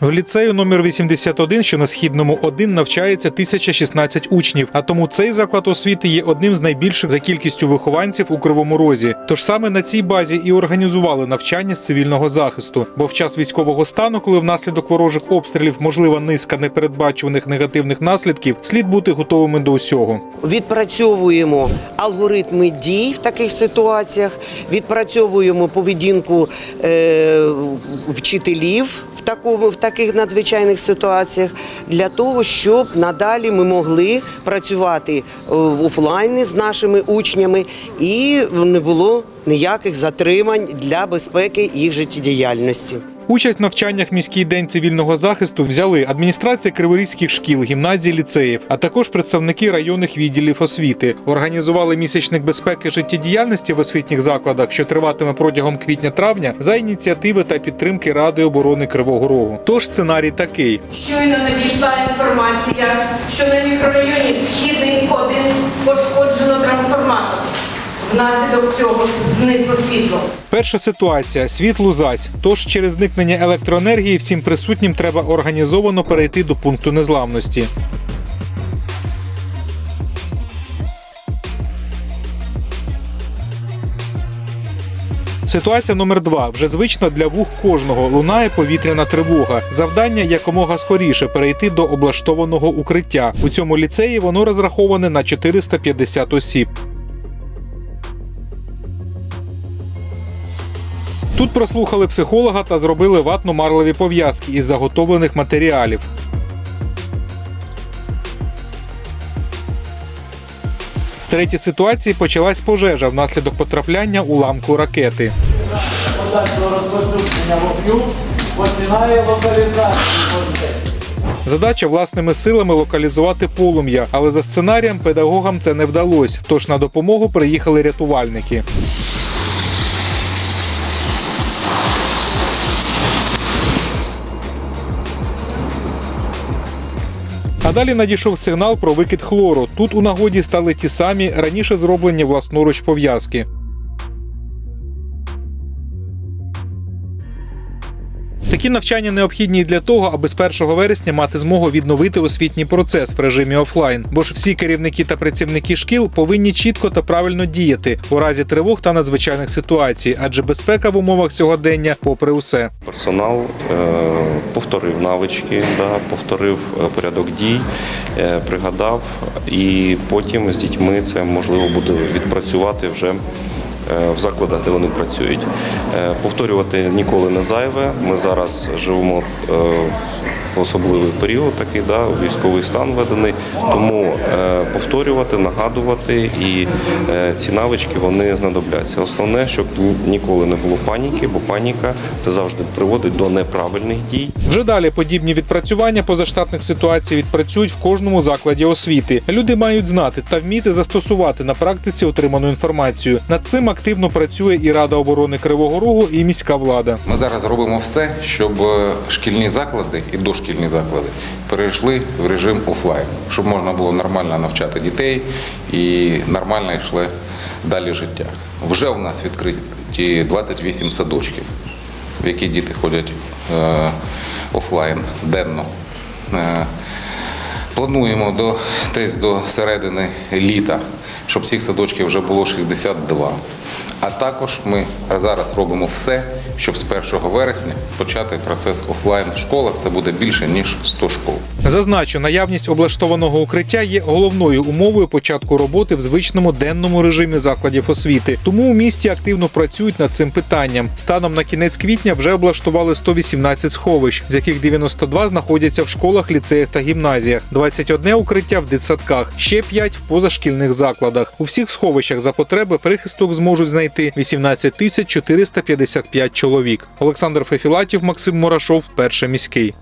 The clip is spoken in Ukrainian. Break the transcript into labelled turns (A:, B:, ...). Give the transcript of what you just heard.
A: В ліцею номер 81, що на східному 1, навчається 1016 учнів. А тому цей заклад освіти є одним з найбільших за кількістю вихованців у Кривому Розі. Тож саме на цій базі і організували навчання з цивільного захисту. Бо в час військового стану, коли внаслідок ворожих обстрілів можлива низка непередбачуваних негативних наслідків, слід бути готовими до усього.
B: Відпрацьовуємо алгоритми дій в таких ситуаціях, відпрацьовуємо поведінку е, вчителів такому в таких надзвичайних ситуаціях для того, щоб надалі ми могли працювати е, в офлайні з нашими учнями і не було ніяких затримань для безпеки їх життєдіяльності.
A: Участь в навчаннях міський день цивільного захисту взяли адміністрація криворізьких шкіл, гімназій, ліцеїв, а також представники районних відділів освіти. Організували місячник безпеки життєдіяльності в освітніх закладах, що триватиме протягом квітня-травня, за ініціативи та підтримки Ради оборони Кривого Рогу. Тож сценарій такий:
C: Щойно надійшла інформація, що на мікрорайоні Східний 1 пошкоджено трансформатор. Внаслідок цього зникло світло.
A: перша ситуація світлу зась. Тож через зникнення електроенергії всім присутнім треба організовано перейти до пункту незламності. Ситуація номер два. Вже звично для вух кожного лунає повітряна тривога. Завдання якомога скоріше перейти до облаштованого укриття. У цьому ліцеї воно розраховане на 450 осіб. Тут прослухали психолога та зробили ватно-марлеві пов'язки із заготовлених матеріалів. В третій ситуації почалась пожежа внаслідок потрапляння уламку ракети. Задача власними силами локалізувати полум'я, але за сценарієм педагогам це не вдалося. Тож на допомогу приїхали рятувальники. А далі надійшов сигнал про викид хлору. Тут у нагоді стали ті самі раніше зроблені власноруч пов'язки. Такі навчання необхідні для того, аби з 1 вересня мати змогу відновити освітній процес в режимі офлайн. Бо ж всі керівники та працівники шкіл повинні чітко та правильно діяти у разі тривог та надзвичайних ситуацій, адже безпека в умовах сьогодення попри усе.
D: Персонал е, повторив навички, да, повторив е, порядок дій, е, пригадав, і потім з дітьми це можливо буде відпрацювати вже в закладах, де вони працюють. Е, Повторювати ніколи не зайве. Ми зараз живемо е, в особливий період, такий да, військовий стан введений. Тому е, повторювати, нагадувати і е, ці навички вони знадобляться. Основне, щоб ніколи не було паніки, бо паніка це завжди приводить до неправильних дій.
A: Вже далі подібні відпрацювання позаштатних ситуацій відпрацюють в кожному закладі освіти. Люди мають знати та вміти застосувати на практиці отриману інформацію. Над цим активно працює і Рада оборони Кривого Рогу, і міська влада.
E: Ми зараз робимо все, щоб е, шкільні заклади і дошкільні заклади перейшли в режим офлайн, щоб можна було нормально навчати дітей і нормально йшли далі життя. Вже у нас відкриті 28 садочків, в які діти ходять е, офлайн денно. Е, Плануємо до десь до середини літа, щоб цих садочків вже було 62. А також ми зараз робимо все, щоб з 1 вересня почати процес офлайн в школах. Це буде більше ніж 100 школ.
A: Зазначу, наявність облаштованого укриття є головною умовою початку роботи в звичному денному режимі закладів освіти. Тому у місті активно працюють над цим питанням. Станом на кінець квітня вже облаштували 118 сховищ, з яких 92 знаходяться в школах, ліцеях та гімназіях, 21 укриття в дитсадках, ще 5 в позашкільних закладах. У всіх сховищах за потреби прихисток зможуть знайти 18 тисяч 455 чоловік. Олександр Фефілатів, Максим Мурашов, перший міський.